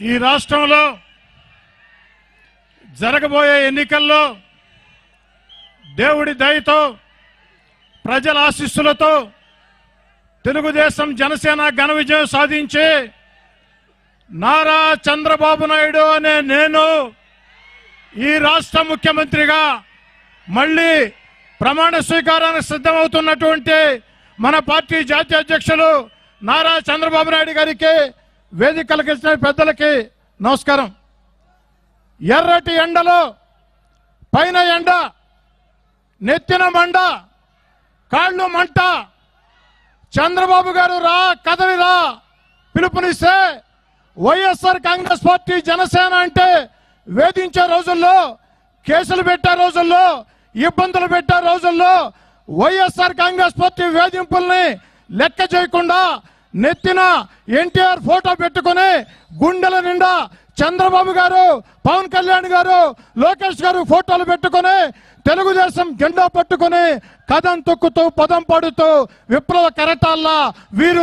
ఈ రాష్ట్రంలో జరగబోయే ఎన్నికల్లో దేవుడి దయతో ప్రజల ఆశీస్సులతో తెలుగుదేశం జనసేన ఘన విజయం సాధించి నారా చంద్రబాబు నాయుడు అనే నేను ఈ రాష్ట్ర ముఖ్యమంత్రిగా మళ్ళీ ప్రమాణ స్వీకారానికి సిద్ధమవుతున్నటువంటి మన పార్టీ జాతీయ అధ్యక్షులు నారా చంద్రబాబు నాయుడు గారికి వేదికలకు ఇచ్చిన పెద్దలకి నమస్కారం. ఎర్రటి ఎండలో పైన ఎండ నెత్తిన మండ కాళ్ళు మంట. చంద్రబాబు గారు రా కదలి రా పిలుపునిస్తే వైఎస్ఆర్ కాంగ్రెస్ పార్టీ జనసేన అంటే వేధించే రోజుల్లో కేసులు పెట్టే రోజుల్లో ఇబ్బందులు పెట్టే రోజుల్లో వైఎస్ఆర్ కాంగ్రెస్ పార్టీ వేధింపుల్ని లెక్క చేయకుండా నెత్తిన ఎన్టీఆర్ ఫోటో పెట్టుకుని గుండెల నిండా చంద్రబాబు గారు పవన్ కళ్యాణ్ గారు లోకేష్ గారు ఫోటోలు పెట్టుకుని తెలుగుదేశం జెండా పట్టుకుని కథం తొక్కుతూ పదం పాడుతూ విప్లవ కరటాల్లా వీరు